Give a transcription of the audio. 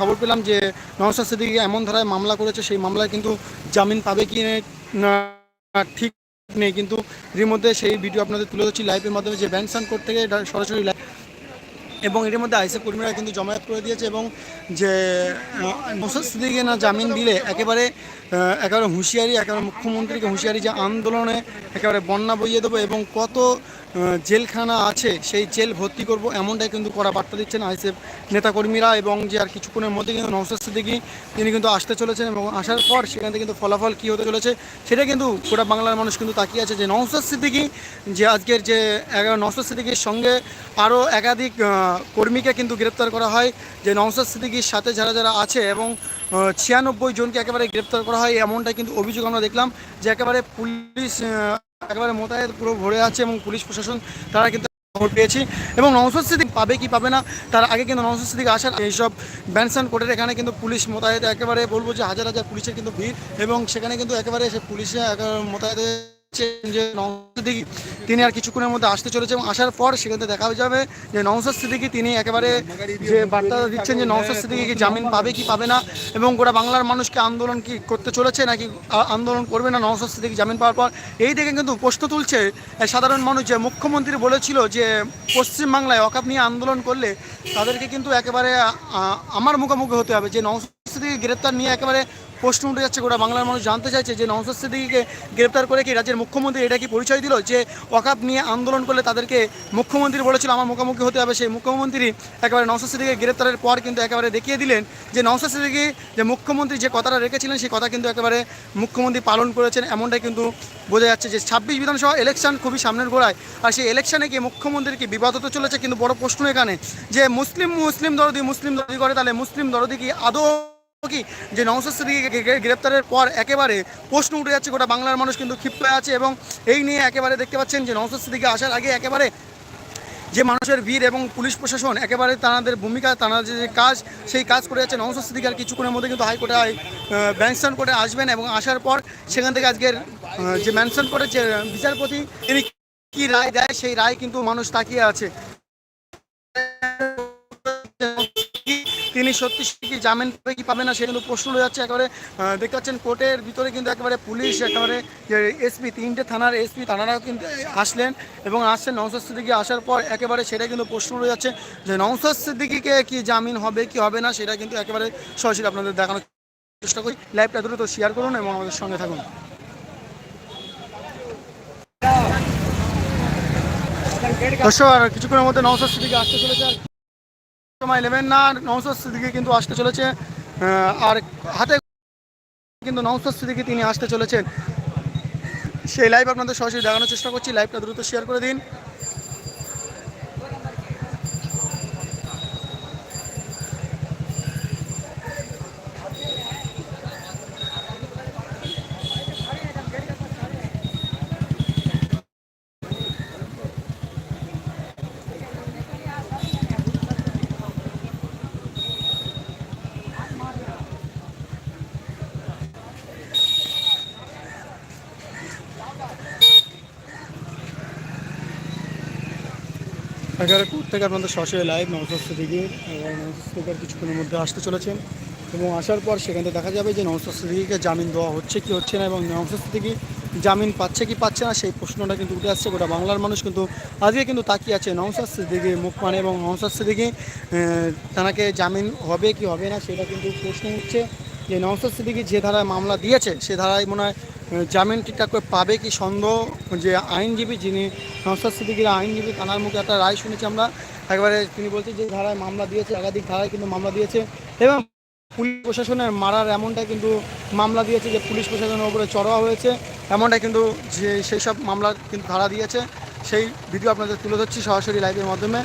খবর পেলাম যে নওশাদ সিদ্দিকি এমন ধারায় মামলা করেছে, সেই মামলায় কিন্তু জামিন পাবে কি ঠিক নেই। কিন্তু এর মধ্যে সেই ভিডিও আপনাদের তুলে ধরছি লাইভের মাধ্যমে যে ব্যাংক কোর্ট থেকে সরাসরি live এবং এর মধ্যে আইসিএফ কর্মীরা কিন্তু জমায়েত করে দিয়েছে এবং যে নৌসাদ সিদ্দিকে না জামিন দিলে একেবারে একেবারে হুঁশিয়ারি, একেবারে মুখ্যমন্ত্রীকে হুঁশিয়ারি যে আন্দোলনে একেবারে বন্যা বইয়ে দেবো এবং কত জেলখানা আছে সেই জেল ভর্তি করব এমনটাই কিন্তু করা বার্তা দিচ্ছেন আইসিএফ নেতাকর্মীরা এবং যে আর কিছুক্ষণের মধ্যে কিন্তু নৌসাদ সিদ্দিকি তিনি কিন্তু আসতে চলেছেন এবং আসার পর সেখান থেকে কিন্তু ফলাফল কী হতে চলেছে সেটা কিন্তু গোটা বাংলার মানুষ কিন্তু তাকিয়ে আছে যে নৌসাদ সিদ্দিকি যে আজকের যে নৌসাদ সিদ্দিকির সঙ্গে আরও একাধিক কর্মীকে কিন্তু গ্রেপ্তার করা হয়, যে নৌসাদ সিদ্দিকির সাথে যারা যারা আছে এবং ছিয়ানব্বই জনকে একেবারে গ্রেপ্তার করা হয় এমনটা কিন্তু অভিযোগ আমরা দেখলাম, যে একেবারে পুলিশ একেবারে মোতায়েত পুরো ভরে আছে এবং পুলিশ প্রশাসন তারা কিন্তু খবর পেয়েছি। এবং নৌসাদ সিদ্দিক পাবে কি পাবে না, তার আগে কিন্তু নৌসাদ সিদ্দিক আসার এইসব ব্যানসান কোর্টের এখানে কিন্তু পুলিশ মোতায়েত, একেবারে বলব যে হাজার হাজার পুলিশের কিন্তু ভিড় এবং সেখানে কিন্তু একেবারে সে পুলিশে মোতায়েত যে সিদ্দিকী, তিনি আর কিছুক্ষণের মধ্যে আসতে চলেছে এবং আসার পর সেখানে দেখা যাবে যে নৌসাদ সিদ্দিকী তিনি একেবারে যে বার্তা দিচ্ছেন যে নৌসাদ সিদ্দিকী কি জামিন পাবে, কি পাবে না এবং গোটা বাংলার মানুষকে আন্দোলন কি করতে চলেছে নাকি আন্দোলন করবে না নৌসাদ সিদ্দিকী জামিন পাওয়ার পর? এই দিকে কিন্তু প্রশ্ন তুলছে সাধারণ মানুষ যে মুখ্যমন্ত্রী বলেছিল যে পশ্চিমবাংলায় অকাপ নিয়ে আন্দোলন করলে তাদেরকে কিন্তু একেবারে আমার মুখোমুখি হতে হবে যে নৌসাদ সিদ্দিকী গ্রেপ্তার নিয়ে একেবারে প্রশ্ন উঠে যাচ্ছে, গোটা বাংলার মানুষ জানতে চাইছে যে নৌসাদ সিদ্দিকীকে গ্রেপ্তার করে কি রাজ্যের মুখ্যমন্ত্রী এটা কি পরিচয় দিল? যে অকাপ নিয়ে আন্দোলন করলে তাদেরকে মুখ্যমন্ত্রী বলেছিল, আমার মুখোমুখি হতে হবে, সেই মুখ্যমন্ত্রী একেবারে নৌসাদ সিদ্দিকীকে গ্রেপ্তারের পর কিন্তু একেবারে দেখিয়ে দিলেন যে নৌসাদ সিদ্দিকী যে মুখ্যমন্ত্রী যে কথাটা রেখেছিলেন, সেই কথা কিন্তু একেবারে মুখ্যমন্ত্রী পালন করেছেন, এমনটাই কিন্তু বোঝা যাচ্ছে যে ছাব্বিশ বিধানসভা ইলেকশন খুবই সামনের গোড়ায়। আর সেই ইলেকশনে গিয়ে মুখ্যমন্ত্রীর কি বিবাদ হতে চলেছে? কিন্তু বড় প্রশ্ন এখানে, যে মুসলিম মুসলিম দরদি মুসলিম দরদি করে, তাহলে মুসলিম দরদি কি আদৌ কি যে নওসাদ সিদ্দিকীকে গ্রে- গ্রেপ্তারের পর একেবারে প্রশ্ন উঠে যাচ্ছে, গোটা বাংলার মানুষ কিন্তু ক্ষিপ্ত আছে এবং এই নিয়ে একেবারে দেখতে পাচ্ছেন যে নওসাদ সিদ্দিকী আসার আগে একেবারে যে মানুষের ভিড় এবং পুলিশ প্রশাসন একেবারে তাদের ভূমিকা তারা যে কাজ, সেই কাজ করে যাচ্ছে। নওসাদ সিদ্দিকী আর কিছুক্ষণের মধ্যে কিন্তু হাইকোর্টে ব্যাংশন কোর্টে আসবেন এবং আসার পর সেখান থেকে আজকের যে ম্যানশন কোর্টের যে বিচারপতি, তিনি কী রায় দেয়, সেই রায় কিন্তু মানুষ তাকিয়ে আছে। তিনি সত্যি কি জামিন পাবে কি পাবে না সে কিন্তু প্রশ্ন রয়ে যাচ্ছে। একেবারে দেখতে পাচ্ছেন কোর্টের ভিতরে কিন্তু একেবারে পুলিশ, একেবারে এসপি, তিনটে থানার এসপি থানারাও কিন্তু আসলেন এবং আসছেন নওসাদ সিদ্দিকি আসার পর একেবারে সেটা কিন্তু প্রশ্ন রয়ে যাচ্ছে যে নওসাদ সিদ্দিকিকে কি জামিন হবে, কি হবে না সেটা কিন্তু একেবারে সরাসরি আপনাদের দেখানোর চেষ্টা করি। লাইভটা দ্রুত শেয়ার করুন এবং আমাদের সঙ্গে থাকুন। দর্শক, আর কিছুক্ষণের মধ্যে নওসাদ সিদ্দিকি আসতে চলেছে। সময় নেবেন না আর নওসাদ সিদ্দিকি কিন্তু আসতে চলেছে আর হাতে কিন্তু নওসাদ সিদ্দিকি তিনি আসতে চলেছেন। সেই লাইভ আপনাদের সরাসরি দেখানোর চেষ্টা করছি লাইভটা দ্রুত শেয়ার করে দিন। এগারো কোর্ট থেকে আপনাদের সরাসরি লাইভ নওসাদ সিদ্দিকি এবং আর কিছুক্ষণের মধ্যে আসতে চলেছেন এবং আসার পর সেখান দেখা যাবে যে নওসাদ দিকে জামিন দেওয়া হচ্ছে কি হচ্ছে না এবং নওসাদ দিকে জামিন পাচ্ছে কি পাচ্ছে না সেই প্রশ্নটা কিন্তু উঠে আসছে। গোটা বাংলার মানুষ কিন্তু আজকে কিন্তু তাকিয়ে আছে নওসাদ সিদ্দিকির মুখ মানে এবং সিদ্দিকি আহ, তাকে জামিন হবে কি হবে না সেটা কিন্তু প্রশ্ন উঠছে। যে নওসাদ সিদ্দিকি যে ধারায় মামলা দিয়েছে, সে ধারায় মনে হয় জামিন ঠিকঠাক করে পাবে কি সন্দেহ? যে আইনজীবী যিনি নওসাদ সিদ্দিকির আইনজীবী তানার মুখে একটা রায় শুনেছি আমরা। একবারে তিনি বলছেন যে ধারায় মামলা দিয়েছে, একাধিক ধারায় কিন্তু মামলা দিয়েছে। এবং পুলিশ প্রশাসনের মারার এমনটা কিন্তু মামলা দিয়েছে যে পুলিশ প্রশাসনের উপরে চড়াও হয়েছে। এমনটা কিন্তু যে সেই সব মামলা কিন্তু ধারা দিয়েছে। সেই ভিডিও আপনাদের তুলে ধরছি সরাসরি লাইভের মাধ্যমে।